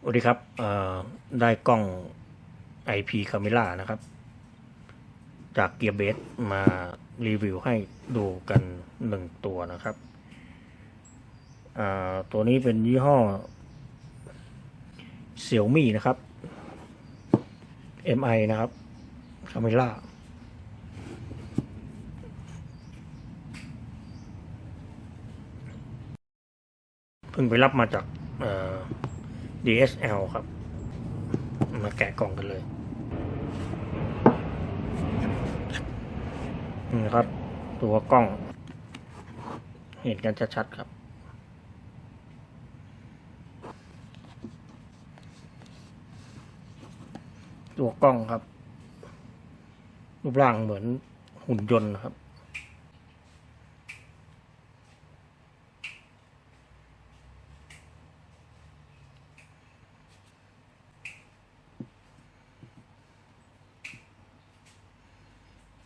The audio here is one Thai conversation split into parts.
สวัสดีครับได้กล้อง IP Camera นะครับ จากเกียร์เบสมารีวิวให้ดูกันหนึ่งตัวนะครับ ตัวนี้เป็นยี่ห้อ Xiaomi นะครับ MI นะครับ Camera เพิ่งไปรับมาจาก DSL ครับ มาแกะกล่องกันเลยนี่ครับ ตัวกล้อง เห็นกันชัดๆครับ ตัวกล้องครับ รูปร่างเหมือนหุ่นยนต์ครับ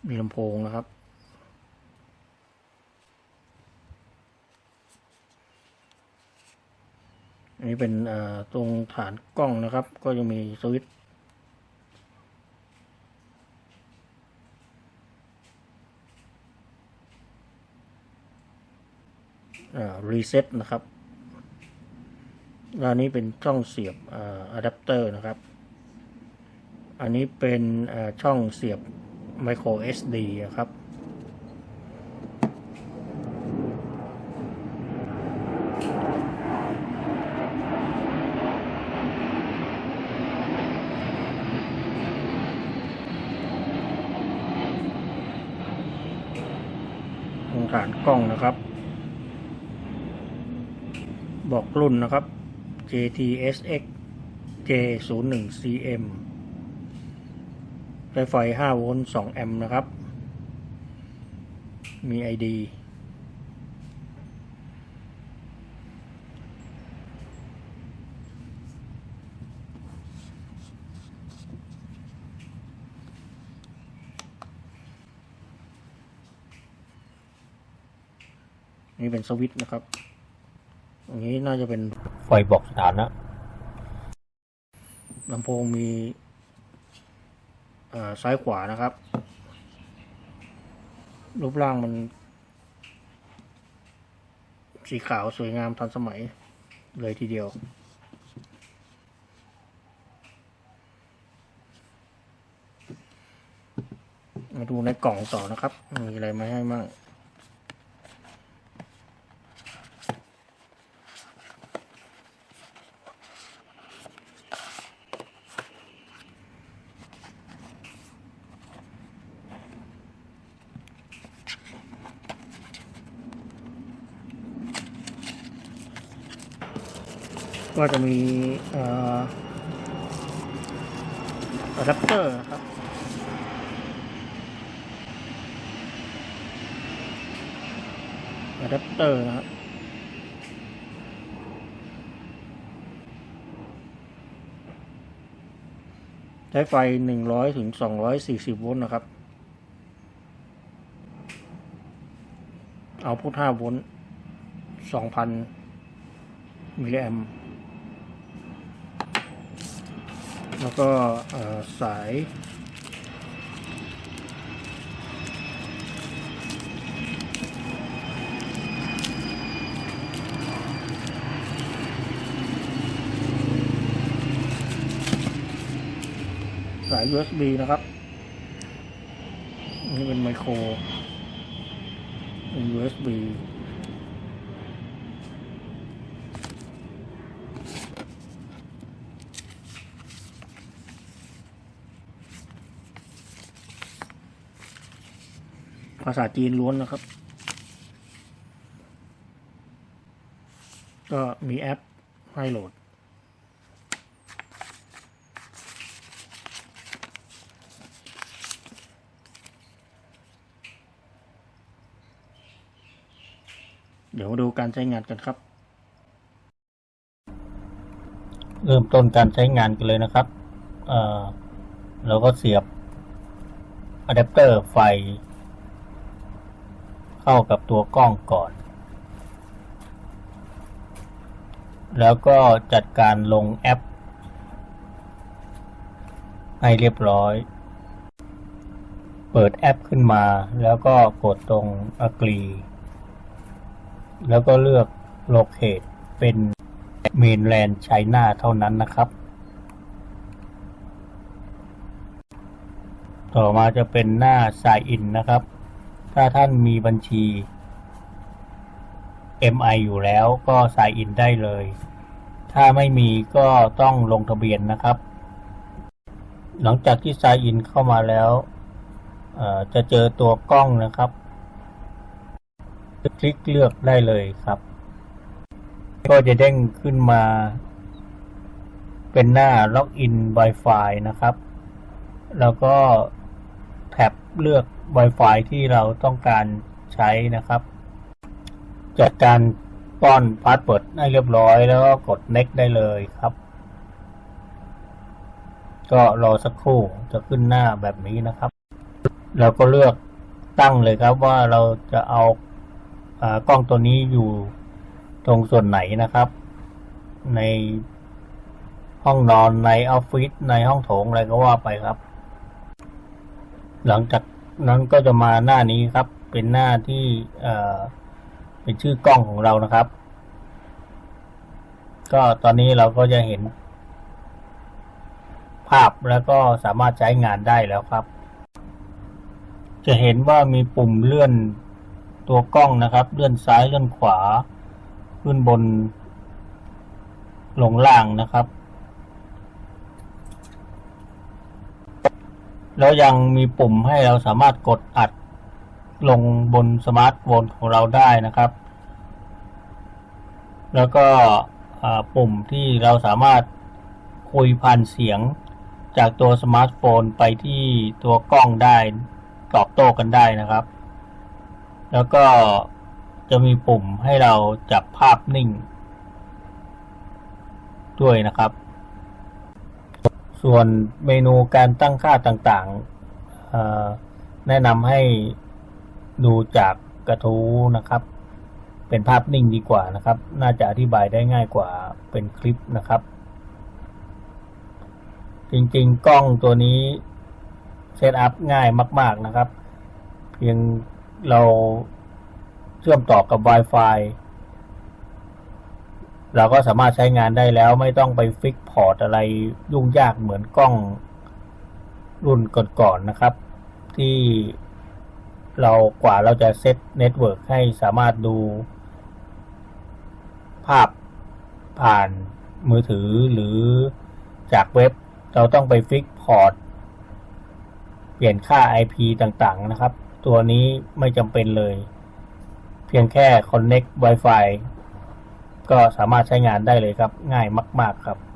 มีลำโพงนะครับ อันนี้เป็นตรงฐานกล้องนะครับ ก็ยังมีสวิตช์รีเซ็ตนะครับอันนี้เป็นช่องเสียบอะแดปเตอร์นะครับ อันนี้เป็นช่องเสียบ micro SD ครับตรงฐานกล้องนะครับ บอกรุ่นนะครับ JTSX J01CM ไฟไฟ 5 โวลต์ 2 แอมป์นะครับ มี ID นี่เป็นสวิตช์นะครับ อันนี้น่าจะเป็นไฟบอกสถานะลำโพงมีอ่า ซ้ายขวานะครับ รูปร่างมัน สีขาวสวยงามทันสมัยเลยทีเดียว มาดูในกล่องต่อนะครับ มีอะไรมาให้มั่ง ก็จะมีอะแดปเตอร์นะครับอะแดปเตอร์นะครับใช้ไฟหนึ่งร้อยถึงสองร้อยสี่สิบโวลต์นะครับ เอาพุทห้าโวลต์สองพันมิลลิแอมป์ แล้วก็สาย สาย USB นะครับนนี่เป็นไมโครเป็น USB ภาษาจีนล้วนนะครับ ก็มีแอปให้โหลด เดี๋ยวมาดูการใช้งานกันครับ เริ่มต้นการใช้งานกันเลยนะครับ เอ่อเราก็เสียบอะแดปเตอร์ไฟ เข้ากับตัวกล้องก่อน แล้วก็จัดการลงแอป ให้เรียบร้อย เปิดแอปขึ้นมา แล้วก็กดตรง agree แล้วก็เลือก locate เป็น mainland China เท่านั้นนะครับ ต่อมาจะเป็นหน้า sign in นะครับ ถ้าท่านมีบัญชี MI อยู่แล้วก็ sign in ได้เลย ถ้าไม่มีก็ต้องลงทะเบียนนะครับ หลังจากที่ sign in เข้ามาแล้ว จะเจอตัวกล้องนะครับ คลิกเลือกได้เลยครับ ก็จะเด้งขึ้นมา เป็นหน้าล็อกอิน Wi-Fi นะครับ แล้วก็ เลือก Wi-Fi ที่เราต้องการใช้นะครับ จัดการป้อนพาสเวิร์ดให้เรียบร้อยแล้วก็กด next ได้เลยครับ ก็รอสักครู่จะขึ้นหน้าแบบนี้นะครับ เราก็เลือกตั้งเลยครับว่าเราจะเอาอากล้องตัวนี้อยู่ตรงส่วนไหนนะครับ ในห้องนอนในออฟฟิศในห้องโถงอะไรก็ว่าไปครับ หลังจากนั้นก็จะมาหน้านี้ครับ เป็นหน้าที่เป็นชื่อกล้องของเรานะครับ ก็ตอนนี้เราก็จะเห็น ภาพแล้วก็สามารถใช้งานได้แล้วครับ จะเห็นว่ามีปุ่มเลื่อนตัวกล้องนะครับ เลื่อนซ้ายเลื่อนขวา ขึ้นบนลงล่างนะครับ แล้วยังมีปุ่มให้เราสามารถกดอัดลงบนสมาร์ทโฟนของเราได้นะครับ แล้วก็ปุ่มที่เราสามารถคุยผ่านเสียงจากตัวสมาร์ทโฟนไปที่ตัวกล้องได้ตอบโต้กันได้นะครับ แล้วก็จะมีปุ่มให้เราจับภาพนิ่ง ด้วยนะครับ ส่วนเมนูการตั้งค่าต่างๆ แนะนำให้ดูจากกระทู้นะครับ เป็นภาพนิ่งดีกว่านะครับ น่าจะอธิบายได้ง่ายกว่าเป็นคลิปนะครับ จริงๆ กล้องตัวนี้เซตอัพง่ายมาก ๆนะครับ เพียงเราเชื่อมต่อกับ Wi-Fi เราก็สามารถใช้งานได้แล้วไม่ต้องไปฟิกพอร์ตอะไรยุ่งยากเหมือนกล้องรุ่นก่อนๆนนะครับ ที่เรากว่าเราจะเซตเน็ตเวิร์กให้สามารถดู ภาพผ่านมือถือหรือจากเว็บ เราต้องไปฟิกพอร์ตเปลี่ยนค่า IP ต่างๆนะครับ ตัวนี้ไม่จำเป็นเลย เพียงแค่ Connect Wi-Fi ก็สามารถใช้งานได้เลยครับ ง่ายมาก ๆครับ